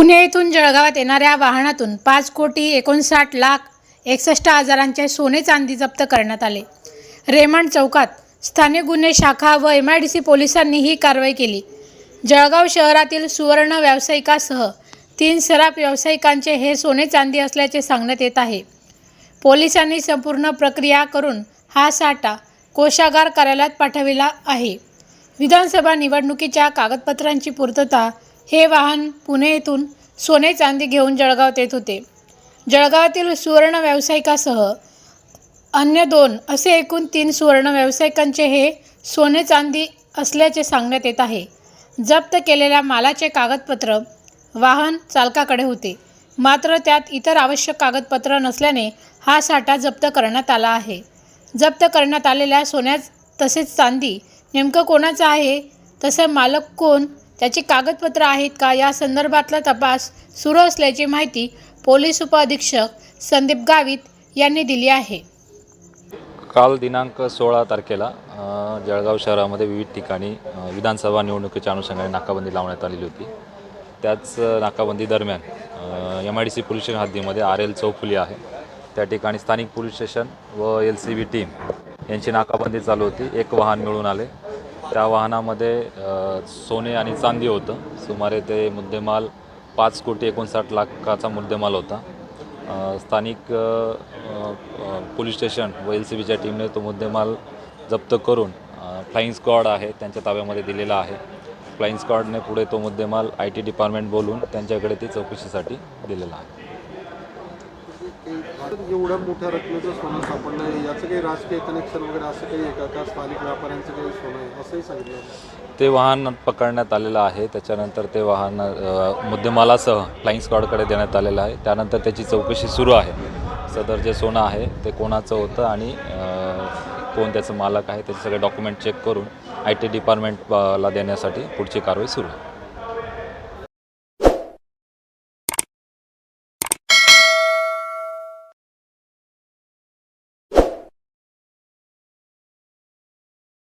पुणे येथून जळगावात येणाऱ्या वाहनातून पाच कोटी एकोणसाठ लाख एकसष्ट हजारांचे सोने चांदी जप्त करण्यात आले. रेमंड चौकात स्थानिक गुन्हे शाखा व एम आय डी सी पोलिसांनी ही कारवाई केली. जळगाव शहरातील सुवर्ण व्यावसायिकासह तीन सराफ व्यावसायिकांचे हे सोने चांदी असल्याचे सांगण्यात येत आहे. पोलिसांनी संपूर्ण प्रक्रिया करून हा साठा कोशागार कार्यालयात पाठविला आहे. विधानसभा निवडणुकीच्या कागदपत्रांची पूर्तता हे वाहन पुणे येथून सोने चांदी घेऊन जळगावात येत होते. जळगावातील सुवर्ण व्यावसायिकासह अन्य दोन असे एकूण तीन सुवर्ण व्यावसायिकांचे हे सोने चांदी असल्याचे सांगण्यात येत आहे. जप्त केलेल्या मालाचे कागदपत्र वाहन चालकाकडे होते. मात्र त्यात इतर आवश्यक कागदपत्र नसल्याने हा साठा जप्त करण्यात आला आहे. जप्त करण्यात आलेल्या सोन्या तसेच चांदी नेमकं कोणाचं आहे? तसं मालक कोण? त्याची कागदपत्र आहेत का? या संदर्भातला तपास सुरू असल्याची माहिती पोलीस उपअधीक्षक संदीप गावित यांनी दिली आहे. काल दिनांक सोळा तारखेला जळगाव शहरामध्ये विविध ठिकाणी विधानसभा निवडणुकीच्या अनुषंगाने नाकाबंदी लावण्यात आलेली होती. त्याच नाकाबंदी दरम्यान M I D C police station हद्दीमध्ये R L चौफुली आहे. त्या ठिकाणी स्थानिक पोलीस स्टेशन व एल सी बी टीम यांची नाकाबंदी चालू होती. एक वाहन मिळून आले. त्या वाहनामध्ये सोने आणि चांदी होतं. सुमारे ते मुद्देमाल पाच कोटी एकोणसाठ लाखाचा मुद्देमाल होता. स्थानिक पोलीस स्टेशन व एल सी बीच्या टीमने तो मुद्देमाल जप्त करून फ्लाईंग स्क्वॉड आहे त्यांच्या ताब्यामध्ये दिलेला आहे. फ्लाईंग स्क्वॉडने पुढे तो मुद्देमाल आय टी डिपार्टमेंट बोलून त्यांच्याकडे ती चौकशीसाठी दिलेला आहे. एवढ्या मोठ्या रकमेचं सोनं सापडलं आहे. याचं काही राजकीय कनेक्शन वगैरे असं काही एका का? स्थानिक व्यापाऱ्यांचं काही सोनं आहे? असंही सांगितलं ते वाहन पकडण्यात आलेलं आहे. त्याच्यानंतर ते वाहन मुद्देमालासह फ्लाईंग स्क्वॉडकडे देण्यात आलेलं आहे. त्यानंतर त्याची चौकशी सुरू आहे. सदर जे सोनं आहे ते कोणाचं होतं आणि कोण त्याचं मालक आहे त्याचे सगळे डॉक्युमेंट चेक करून आय टी डिपार्टमेंटला देण्यासाठी पुढची कारवाई सुरू आहे.